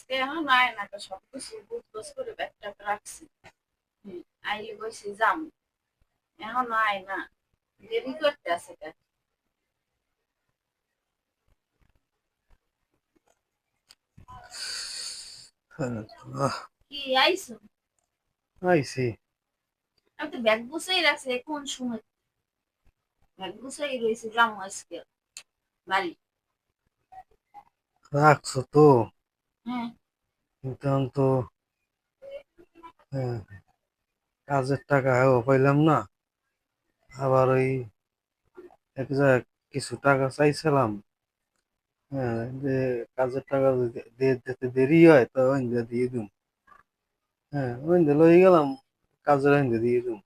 আজকে এখন আয় না সব কিছু বুঝবোঝ করে ব্যাগটা রাখছি। আইলে বসে যাম। এখন আয় না। দেরি করতে আছে? কি আইছো? আইছি। আমি তো ব্যাগ গুছাই রাখছি কোন সময়? ব্যাগ গুছাই রয়েছে যাম আজকে। বাড়ি। রাখছো তো? হ্যাঁ। কিন্তু তো হ্যাঁ, কাজের টাকাও পাইলাম না। আবার ওই এক জায়গায় কিছু টাকা চাইছিলাম। হ্যাঁ যে কাজের টাকা দিয়ে দেরি হয় তো ওইন্দা দিয়ে দিম। হ্যাঁ ওইন্দা লই গেলাম কাজের ওইন্দা দিয়ে দিম।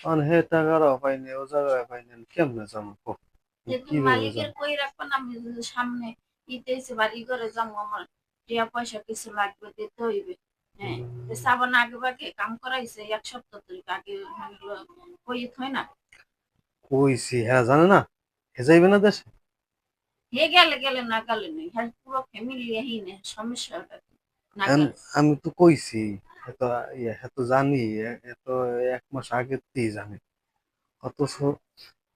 কারণ হে টাকারও পাইনি ও জায়গায় পাইনি কেমনে যাব আমি যদি সামনে ইতেছে বাড়ি করে যাব আমার। টিয়া পয়সা কিছু লাগবে দিতে হইবে। হ্যাঁ তো সাবান আগে বাগে কাম করাইছে এক সপ্তাহ ধরে। আগে কই হয় না। কইছি হ্যাঁ জানে না? হে যাইবে না দেশে? হে গেলে গেলে না গেলে নেই হ্যাঁ পুরো ফ্যামিলি এই নে সমস্যা। আমি তো কইছি এত ইয়ে এত জানি এত এক মাস আগের থেকেই জানি। অথচ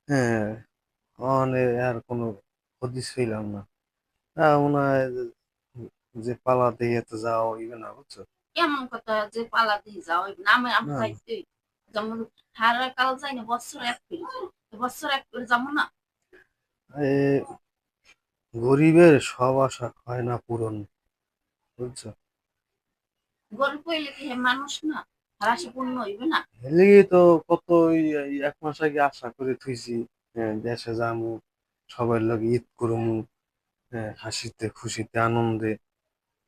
হ্যাঁ আর কোনো হদিস হইলাম না। তা মনে হয় যে- পালা দিয়ে তো যাওয়া হইবে না বুঝছ কেমন কথা যে পালা দিয়ে যাও নামে আমি না। খাইতে যেমন হারা কাল যাই না বছর এক করে বছর এক করে যাব না এ গরিবের সব আশা হয় না পূরণ বুঝছ? গরিব হইলে কি মানুষ না? হারাসে পূর্ণ হইবে না? এলিগে তো কত ওই এক মাস আগে আশা করে থুইছি হ্যাঁ, দেশে যামু সবার লগে ঈদ করমু হ্যাঁ, হাসিতে খুশিতে আনন্দে।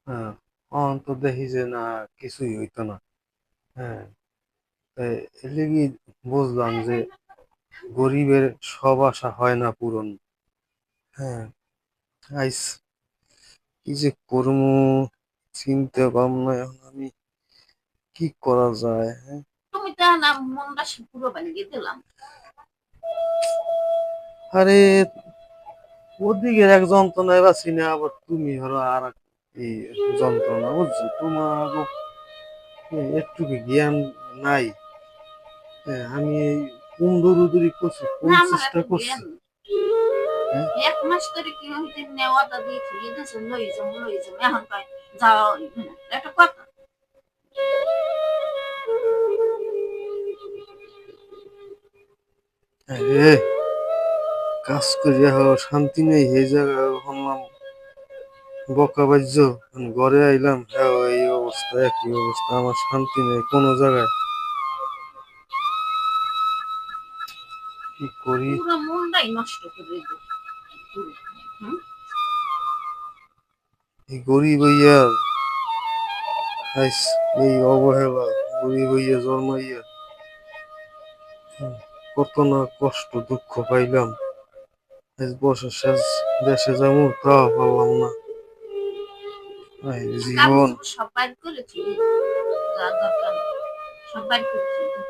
হ্যাঁ অন তো দেখি যে না কিছুই হইতো না। হ্যাঁ তাই এলিগে বুঝলাম যে গরিবের সব আশা হয় না পূরণ। হ্যাঁ আইস কি যে করমু চিনতে পারলাম না এখন আমি কি করা যায় হ্যাঁ? তুমি তো না মনটা সে পুরো বানিয়ে দিলাম। আরে ওদিকের এক আবার তুমি হলো আর এক এই যন্ত্রণা বুঝছ? তোমার একটু জ্ঞান নাই। আমি এই কোন দৌড়ুদৌড়ি করছি কোন চেষ্টা করছি? এক মাস ধরে কি হইতে নেওয়াটা দিয়ে থুয়ে দিয়েছে লই যাব এখন কয় যাওয়া হইবে না। একটা কথা। কাজ করিয়া শান্তি নেই এই জায়গায় হলাম। বকা বাজ্য ঘরে আইলাম হ্যাঁ এই অবস্থা একই অবস্থা আমার শান্তি নেই কোনো জায়গায়। কি করি? এই গরিব এই অবহেলা জন্মাইয়া কত না কষ্ট দুঃখ পাইলাম। বছর শেষ দেশে যাব তা পারলাম না। জীবন। কাগজ সব বাইর করে থুয়ে যা দরকার সব বাইর করে থুয়ে দিল।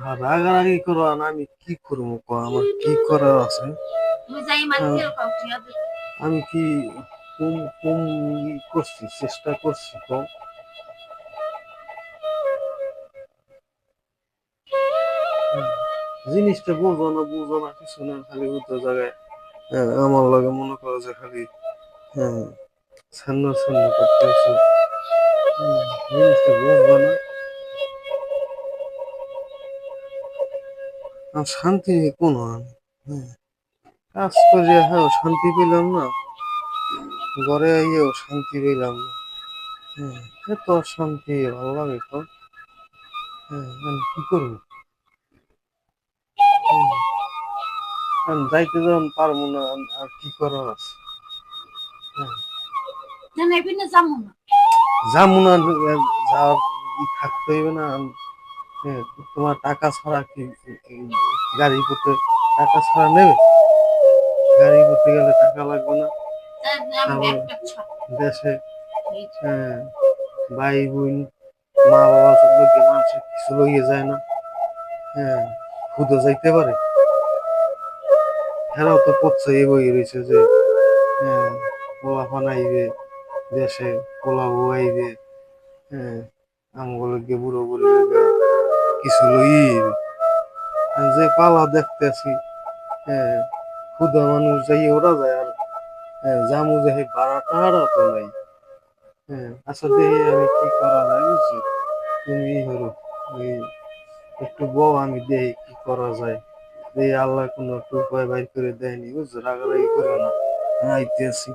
আর রাগারাগি করো আর আমি কি করব ক? আমার কি করার আছে? দিল আমি কি কম কম করছি চেষ্টা করছি কম জিনিসটা বুঝো না বুঝো না কিছু না খালি উল্টো জায়গায় হ্যাঁ, আমার লাগে মনে করো যে খালি হ্যাঁ জিনিসটা বুঝব না। আর শান্তি নেই কোনো হ্যাঁ। কাজ করিয়া হ্যাঁ শান্তি পেলাম না। ঘরে আইয়াও শান্তি পেলাম না। হ্যাঁ এত অশান্তি ভালো লাগে তো। হ্যাঁ আমি কি করব? হুম, আমি যাইতে যখন পারব না আর কি করার আছে? না না। এবিনে না যাব না যাওয়ার থাকতে হইবে না হ্যাঁ, তোমার টাকা ছাড়া কি গাড়ি করতে টাকা ছাড়া নেবে? গাড়ি করতে গেলে টাকা লাগবে না। দেশে হ্যাঁ ভাই বোন মা বাবা সব লোকে মানুষের কিছু লইয়ে যায় না। হ্যাঁ খুদে যাইতে পারে। এরাও তো পড়ছে বই রয়েছে যে হ্যাঁ পোলা ফানাইবে দেশে পোলা বউয়াইবে হ্যাঁ আমগুলোকে বুড়ো বুড়ি কিছু লইবে যে পালা দেখতেছি হ্যাঁ ক্ষুদা মানুষ যাই ওরা যায় আর হ্যাঁ, জামু যে সেই ভাড়া টাড়া তো নাই। আচ্ছা দেখি আমি কি করা যায় বুঝছি? তুমি হলো একটু বউ আমি দেখি কি করা যায়। দেখি আল্লাহ কোনো একটু উপায় বাইর করে দেয়নি বুঝছ? রাগারাগি করে না। আইতেছি।